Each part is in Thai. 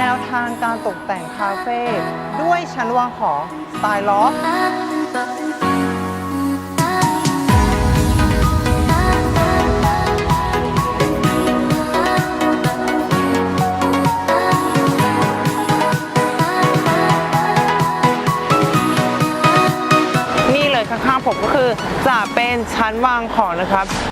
แนวทางการตกแต่งคาเฟ่ด้วยชั้นวางของสไตล์ลอฟนี่เลยข้างๆผมก็คือจะเป็นชั้นวางของนะครับ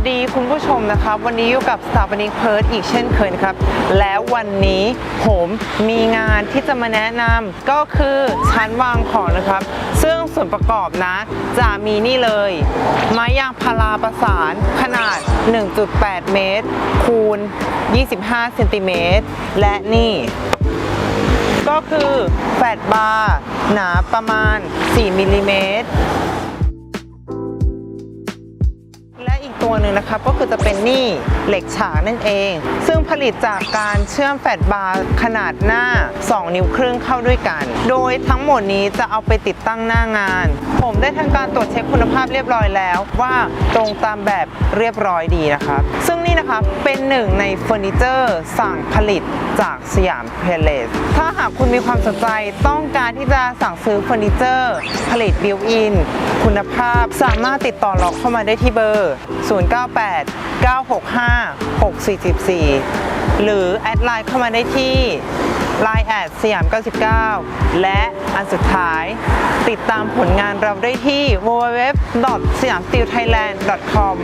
วัสดีคุณผู้ชมนะครับ วันนี้อยู่กับสถาปนิกเพิร์ดอีกเช่นเคยครับ แล้ววันนี้ผมมีงานที่จะมาแนะนำก็คือชั้นวางของนะครับ ซึ่งส่วนประกอบนะ จะมีนี่เลย ไม้ยางพาราประสานขนาด 1.8 เมตร คูณ 25 เซนติเมตร และนี่ก็คือแฟลตบาร์หนาประมาณ 4มิลลิเมตร ตัวหนึ่งนะคะก็คือจะเป็นนี่เหล็กฉากนั่นเอง ซึ่งผลิตจากการเชื่อมแฟตบาร์ขนาดหน้า 2 นิ้วครึ่งเข้าด้วยกัน โดยทั้งหมดนี้จะเอาไปติดตั้งหน้างาน ผมได้ทำการตรวจเช็คคุณภาพเรียบร้อยแล้ว ว่าตรงตามแบบเรียบร้อยดีนะคะซึ่ง นะคะเป็นหนึ่งในเฟอร์นิเจอร์สั่งผลิตจากสยามเพลส ถ้าหากคุณมีความสนใจต้องการที่จะสั่งซื้อเฟอร์นิเจอร์ ผลิตบิวอิน คุณภาพสามารถติดต่อเราเข้ามาได้ที่เบอร์ 0989656444 หรือแอดไลน์เข้ามาได้ที่ Line แอดสยาม 99 และอันสุดท้าย ติดตามผลงานเราได้ที่ www. สยาม s t e e l thailand com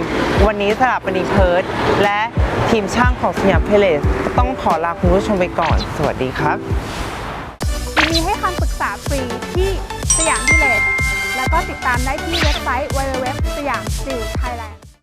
วันนี้สลับปณีเพิร์ดและทีมช่างของสยามเพลสต้องขอลาคุณผู้ชมไปก่อน สวัสดีครับมีให้คำปรึกษาฟรีที่สยามพิเลตแล้วก็ติดตามได้ที่เว็บไซต์ www สยามสติลไทยแลนด์